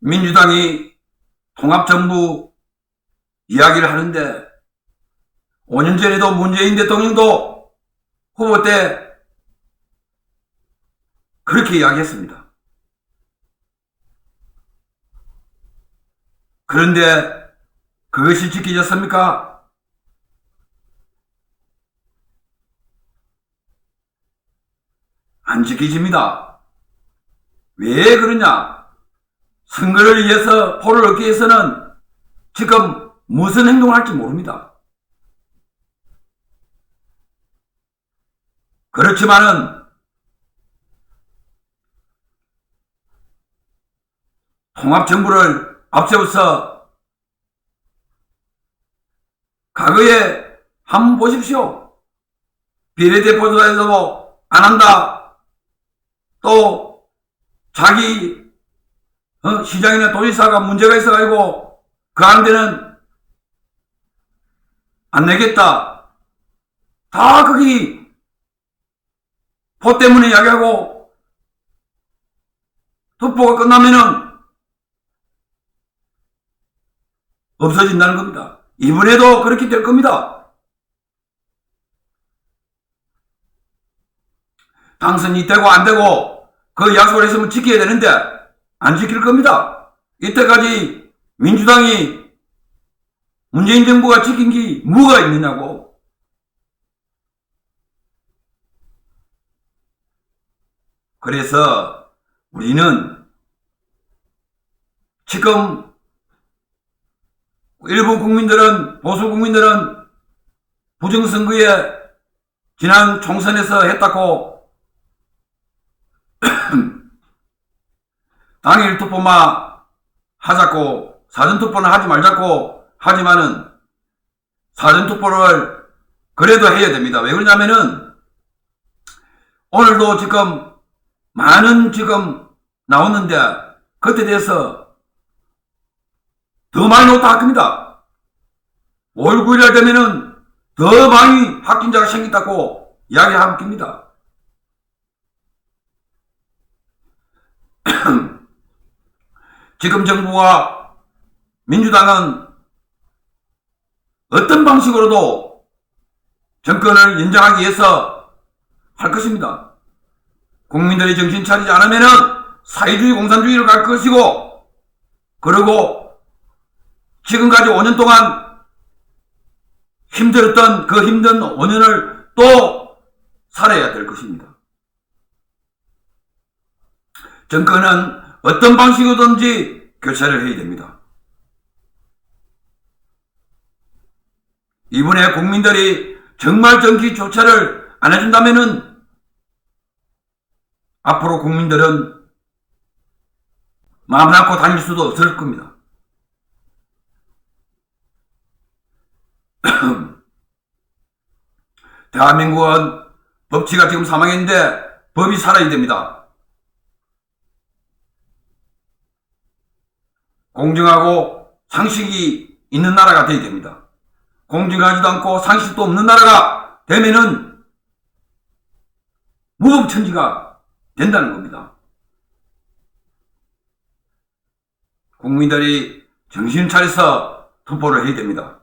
민주당이 통합정부 이야기를 하는데 5년 전에도 문재인 대통령도 후보 때 그렇게 이야기했습니다. 그런데 그것이 지켜졌습니까? 안 지켜집니다. 왜 그러냐? 선거를 위해서 표를 얻기 위해서는 지금 무슨 행동을 할지 모릅니다. 그렇지만은 통합정부를 앞세워서 과거에 한번 보십시오. 비례대표조사에서도 안 한다. 또 자기 어, 시장이나 도지사가 문제가 있어가지고 그안 되는 안 내겠다. 다 거기 보 때문에 이야기하고 투표가 끝나면은 없어진다는 겁니다. 이번에도 그렇게 될 겁니다. 당선이 되고 안 되고 그 약속을 했으면 지켜야 되는데 안 지킬 겁니다. 이때까지 민주당이 문재인 정부가 지킨 게 뭐가 있느냐고. 그래서 우리는 지금 일부 국민들은 보수 국민들은 부정선거에 지난 총선에서 했다고 당일 투표만 하자고 사전투표는 하지 말자고 하지만은 사전투표를 그래도 해야 됩니다. 왜 그러냐면은 오늘도 지금 많은 지금 나오는데 그때 대해서 더 많이 놓다 할 겁니다. 5월 9일 날 되면은 더 많이 확진자가 생긴다고 이야기할 겁니다. 지금 정부와 민주당은 어떤 방식으로도 정권을 연장하기 위해서 할 것입니다. 국민들이 정신 차리지 않으면은 사회주의 공산주의로 갈 것이고, 그리고 지금까지 5년 동안 힘들었던 그 힘든 5년을 또 살아야 될 것입니다. 정권은 어떤 방식으로든지 교체를 해야 됩니다. 이번에 국민들이 정말 정기 교체를 안 해준다면은 앞으로 국민들은 마음 놓고 다닐 수도 없을 겁니다. 대한민국은 법치가 지금 사망했는데 법이 살아야 됩니다. 공정하고 상식이 있는 나라가 되어야 됩니다. 공정하지도 않고 상식도 없는 나라가 되면은 무법천지가 된다는 겁니다. 국민들이 정신 차려서 투표를 해야 됩니다.